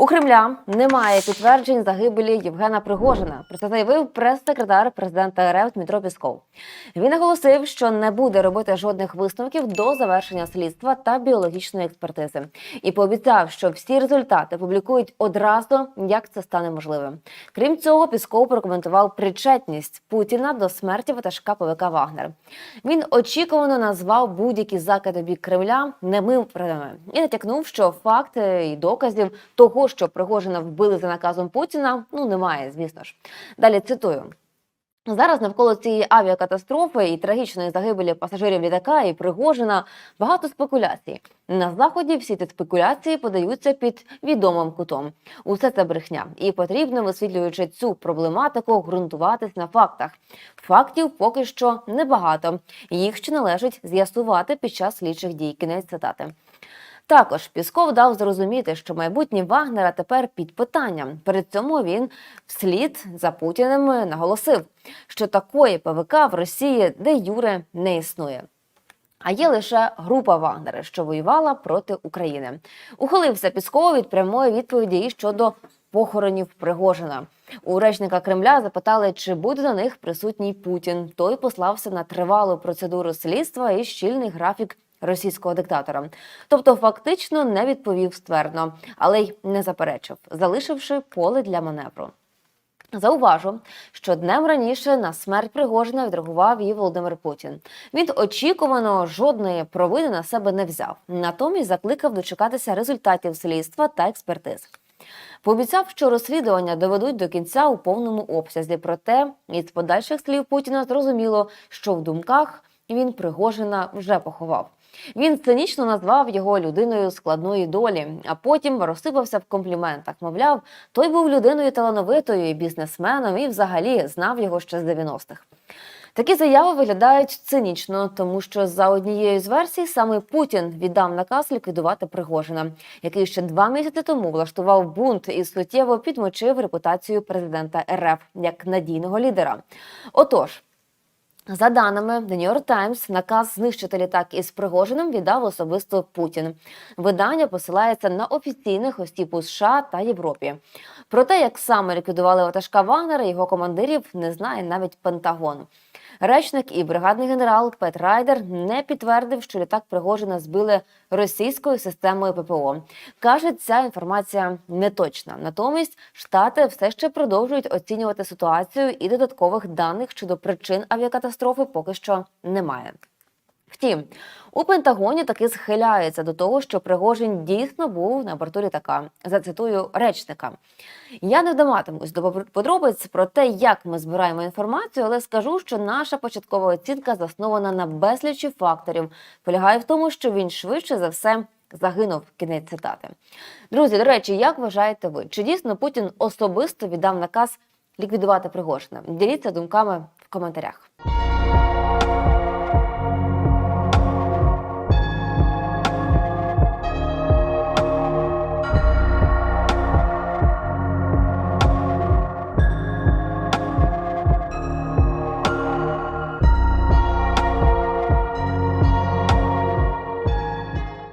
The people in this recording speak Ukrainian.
У Кремля немає підтверджень загибелі Євгена Пригожина. Про це заявив прес-секретар президента РФ Дмитро Пісков. Він наголосив, що не буде робити жодних висновків до завершення слідства та біологічної експертизи, і пообіцяв, що всі результати публікують одразу, як це стане можливим. Крім цього, Пісков прокоментував причетність Путіна до смерті ватажка ПВК Вагнер. Він очікувано назвав будь-які закиди бік Кремля немиврими і натякнув, що факти і доказів того, що Пригожина вбили за наказом Путіна, ну немає, звісно ж. Далі цитую. Зараз навколо цієї авіакатастрофи і трагічної загибелі пасажирів літака і Пригожина багато спекуляцій. На заході всі ці спекуляції подаються під відомим кутом. Усе це брехня, і потрібно, висвітлюючи цю проблематику, ґрунтуватись на фактах. Фактів поки що небагато. Їх ще належить з'ясувати під час слідчих дій. Кінець цитати. Також Пісков дав зрозуміти, що майбутнє Вагнера тепер під питанням. Перед цьому він вслід за Путіним наголосив, що такої ПВК в Росії де Юре не існує. А є лише група Вагнера, що воювала проти України. Ухилився Пісков від прямої відповіді і щодо похоронів Пригожина. У речника Кремля запитали, чи буде на них присутній Путін. Той послався на тривалу процедуру слідства і щільний графік російського диктатора. Тобто, фактично не відповів ствердно, але й не заперечив, залишивши поле для маневру. Зауважу, що днем раніше на смерть Пригожина відреагував і Володимир Путін. Він очікувано жодної провини на себе не взяв. Натомість закликав дочекатися результатів слідства та експертиз. Пообіцяв, що розслідування доведуть до кінця у повному обсязі. Проте із подальших слів Путіна зрозуміло, що в думках він Пригожина вже поховав. Він цинічно назвав його людиною складної долі, а потім розсипався в компліментах. Мовляв, той був людиною талановитою і бізнесменом, і взагалі знав його ще з 90-х. Такі заяви виглядають цинічно, тому що за однією з версій саме Путін віддав наказ ліквідувати Пригожина, який ще два місяці тому влаштував бунт і суттєво підмочив репутацію президента РФ як надійного лідера. Отож. За даними The New York Times, наказ знищити літак із Пригожиним віддав особисто Путін. Видання посилається на офіційних осіб у США та Європі. Про те, як саме ліквідували ватажка Вагнера, його командирів не знає навіть Пентагон. Речник і бригадний генерал Пет Райдер не підтвердив, що літак Пригожина збили російською системою ППО. Каже, ця інформація неточна. Натомість штати все ще продовжують оцінювати ситуацію, і додаткових даних щодо причин авіакатастрофи поки що немає. Втім, у Пентагоні таки схиляється до того, що Пригожин дійсно був на борту літака. Зацитую речника. Я не вдаматимусь до подробиць про те, як ми збираємо інформацію, але скажу, що наша початкова оцінка заснована на безлічі факторів. Полягає в тому, що він швидше за все загинув. Кінець цитати. Друзі, до речі, як вважаєте ви? Чи дійсно Путін особисто віддав наказ ліквідувати Пригожина? Діліться думками в коментарях.